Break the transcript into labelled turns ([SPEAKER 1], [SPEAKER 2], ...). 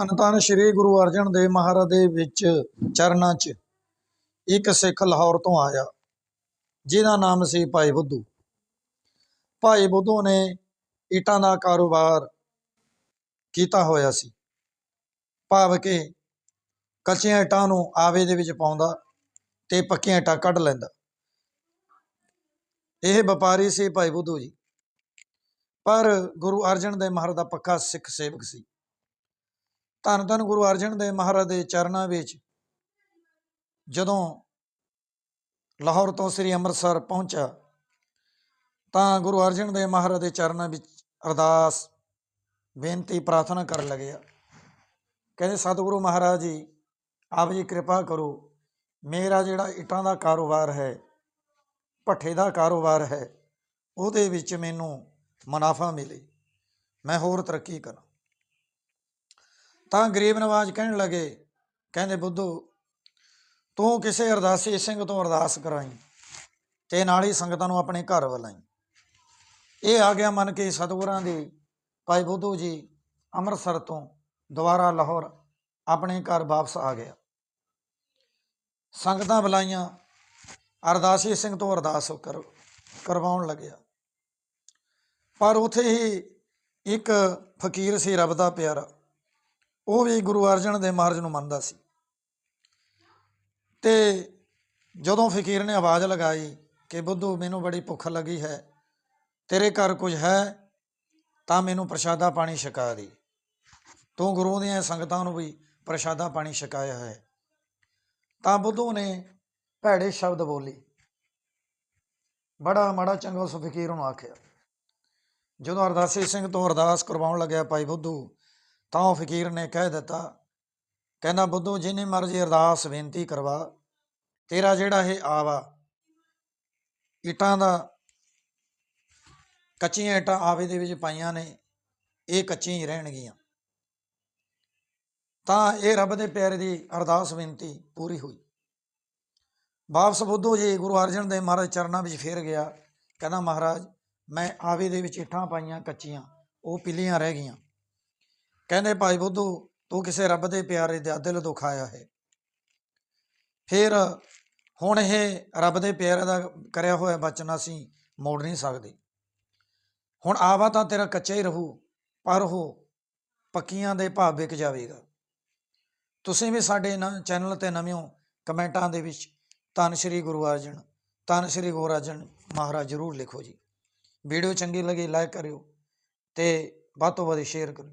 [SPEAKER 1] ਧੰਨ ਸ੍ਰੀ ਗੁਰੂ ਅਰਜਨ ਦੇਵ ਮਹਾਰਾਜ ਦੇ ਵਿੱਚ ਚਰਨਾਂ 'ਚ ਇੱਕ ਸਿੱਖ ਲਾਹੌਰ ਤੋਂ ਆਇਆ, ਜਿਹਦਾ ਨਾਮ ਸੀ ਭਾਈ ਬੁੱਧੂ। ਭਾਈ ਬੁੱਧੂ ਨੇ ਇੱਟਾਂ ਦਾ ਕਾਰੋਬਾਰ ਕੀਤਾ ਹੋਇਆ ਸੀ। ਭਾਵ ਕਿ ਕੱਚੀਆਂ ਇੱਟਾਂ ਨੂੰ ਆਵੇ ਦੇ ਵਿੱਚ ਪਾਉਂਦਾ ਤੇ ਪੱਕੀਆਂ ਇੱਟਾਂ ਕੱਢ ਲੈਂਦਾ। ਇਹ ਵਪਾਰੀ ਸੀ ਭਾਈ ਬੁੱਧੂ ਜੀ। ਪਰ ਗੁਰੂ ਅਰਜਨ ਦੇਵ ਮਹਾਰਾਜ ਦਾ ਪੱਕਾ ਸਿੱਖ ਸੇਵਕ ਸੀ। ਧੰਨ ਧੰਨ ਗੁਰੂ ਅਰਜਨ ਦੇਵ ਮਹਾਰਾਜ ਦੇ ਚਰਨਾਂ ਵਿੱਚ ਜਦੋਂ ਲਾਹੌਰ ਤੋਂ ਸ੍ਰੀ ਅੰਮ੍ਰਿਤਸਰ ਪਹੁੰਚਾ ਤਾਂ ਗੁਰੂ ਅਰਜਨ ਦੇਵ ਮਹਾਰਾਜ ਦੇ ਚਰਨਾਂ ਵਿੱਚ ਅਰਦਾਸ, ਬੇਨਤੀ, ਪ੍ਰਾਰਥਨਾ ਕਰਨ ਲੱਗਿਆ ਕਹਿੰਦੇ, ਸਤਿਗੁਰੂ ਮਹਾਰਾਜ ਜੀ, ਆਪ ਜੀ ਕਿਰਪਾ ਕਰੋ। ਮੇਰਾ ਜਿਹੜਾ ਇੱਟਾਂ ਦਾ ਕਾਰੋਬਾਰ ਹੈ, ਭੱਠੇ ਦਾ ਕਾਰੋਬਾਰ ਹੈ, ਉਹਦੇ ਵਿੱਚ ਮੈਨੂੰ ਮੁਨਾਫਾ ਮਿਲੇ। ਮੈਂ ਹੋਰ ਤਰੱਕੀ ਕਰਾਂ। ਤਾਂ ਗਰੀਬ ਨਵਾਜ ਕਹਿਣ ਲੱਗੇ, ਕਹਿੰਦੇ, ਬੁੱਧੂ, ਤੂੰ ਕਿਸੇ ਅਰਦਾਸੀ ਸਿੰਘ ਤੋਂ ਅਰਦਾਸ ਕਰਾਈ ਤੇ ਨਾਲ ਹੀ ਸੰਗਤਾਂ ਨੂੰ ਆਪਣੇ ਘਰ ਵੱਲਾਈ ਇਹ ਆ ਗਿਆ ਮੰਨ ਕੇ ਸਤਿਗੁਰਾਂ ਦੀ, ਭਾਈ ਬੁੱਧੂ ਜੀ, ਅੰਮ੍ਰਿਤਸਰ ਤੋਂ ਦੁਬਾਰਾ ਲਾਹੌਰ ਆਪਣੇ ਘਰ ਵਾਪਸ ਆ ਗਿਆ। ਸੰਗਤਾਂ ਬੁਲਾਈਆਂ, ਅਰਦਾਸੀ ਸਿੰਘ ਤੋਂ ਅਰਦਾਸ ਕਰ, ਕਰਵਾਉਣ ਲੱਗਿਆ। ਪਰ ਉਥੇ ਹੀ ਇੱਕ ਫਕੀਰ ਸੀ, ਰੱਬ ਦਾ ਪਿਆਰਾ। ਉਹ ਵੀ ਗੁਰੂ ਅਰਜਨ ਦੇ ਮਹਾਰਾਜ ਨੂੰ ਮੰਨਦਾ ਸੀ। ਤੇ ਜਦੋਂ ਫਕੀਰ ਨੇ ਆਵਾਜ਼ ਲਗਾਈ ਕਿ ਬੁੱਧੂ, ਮੈਨੂੰ ਬੜੀ ਭੁੱਖ ਲੱਗੀ ਹੈ, ਤੇਰੇ ਘਰ ਕੁਝ ਹੈ, ਤਾਂ ਮੈਨੂੰ ਪ੍ਰਸ਼ਾਦਾ ਪਾਣੀ ਛਕਾ ਦੇ। ਤੂੰ ਗੁਰੂ ਦੀਆਂ ਸੰਗਤਾਂ ਨੂੰ ਵੀ ਪ੍ਰਸ਼ਾਦਾ ਪਾਣੀ ਛਕਾਇਆ ਹੈ। ਤਾਂ ਬੁੱਧੂ ਨੇ ਭੈੜੇ ਸ਼ਬਦ ਬੋਲੇ। ਬੜਾ ਮਾੜਾ ਚੰਗਾ ਉਸ ਫਕੀਰ ਨੂੰ ਆਖਿਆ। ਜਦੋਂ ਅਰਦਾਸੀ ਸਿੰਘ ਤੋਂ ਅਰਦਾਸ ਕਰਵਾਉਣ ਲੱਗਿਆ ਭਾਈ ਬੁੱਧੂ ਤਾਂ ਉਹ ਫਕੀਰ ਨੇ ਕਹਿ ਦਿੱਤਾ, ਕਹਿੰਦਾ, ਬੁੱਧੂ, ਜਿੰਨੀ ਮਰਜ਼ੀ ਅਰਦਾਸ ਬੇਨਤੀ ਕਰਵਾ, ਤੇਰਾ ਜਿਹੜਾ ਇਹ ਆਵਾ, ਇਟਾਂ ਦਾ, ਕੱਚੀਆਂ ਇਟਾਂ ਆਵੇ ਦੇ ਵਿੱਚ ਪਾਈਆਂ ਨੇ, ਇਹ ਕੱਚੀਆਂ ਹੀ ਰਹਿਣਗੀਆਂ। ਤਾਂ ਇਹ ਰੱਬ ਦੇ ਪਿਆਰੇ ਦੀ ਅਰਦਾਸ ਬੇਨਤੀ ਪੂਰੀ ਹੋਈ। ਵਾਪਸ ਬੁੱਧੂ ਜੀ ਗੁਰੂ ਅਰਜਨ ਦੇਵ ਮਹਾਰਾਜ ਚਰਨਾਂ ਵਿੱਚ ਫੇਰ ਗਿਆ। ਕਹਿੰਦਾ, ਮਹਾਰਾਜ, ਮੈਂ ਆਵੇ ਦੇ ਵਿੱਚ ਇੱਟਾਂ ਪਾਈਆਂ, ਕੱਚੀਆਂ, ਉਹ ਪਿੱਲੀਆਂ ਰਹਿ ਗਈਆਂ। ਕਹਿੰਦੇ ਭਾਈ ਬੁੱਧੂ, ਤੂੰ ਕਿਸੇ ਰੱਬ ਦੇ ਪਿਆਰੇ ਦਾ ਦਿਲ ਦੁਖਾਇਆ ਹੈ। ਫਿਰ ਹੁਣ ਇਹ ਰੱਬ ਦੇ ਪਿਆਰੇ ਦਾ ਕਰਿਆ ਹੋਇਆ ਬਚਨ ਅਸੀਂ ਮੋੜ ਨਹੀਂ ਸਕਦੇ। ਹੁਣ ਆਵਾ ਤਾਂ ਤੇਰਾ ਕੱਚਾ ਹੀ ਰਹੂ, ਪਰ ਉਹ ਪੱਕੀਆਂ ਦੇ ਭਾਵ ਵਿਕ ਜਾਵੇਗਾ। ਤੁਸੀਂ ਵੀ ਸਾਡੇ ਨਾ, ਚੈਨਲ ਤੇ ਨਵੇਂ ਹੋ ਕਮੈਂਟਾਂ ਦੇ ਵਿੱਚ ਧੰਨ ਸ਼੍ਰੀ ਗੁਰੂ ਅਰਜਨ, ਧੰਨ ਸ਼੍ਰੀ ਗੁਰੂ ਅਰਜਨ ਮਹਾਰਾਜ ਜਰੂਰ ਲਿਖੋ ਜੀ। ਵੀਡੀਓ ਚੰਗੀ ਲੱਗੀ, ਲਾਈਕ ਕਰਿਓ ਤੇ ਵੱਧ ਤੋਂ ਵੱਧ ਸ਼ੇਅਰ ਕਰਿਓ।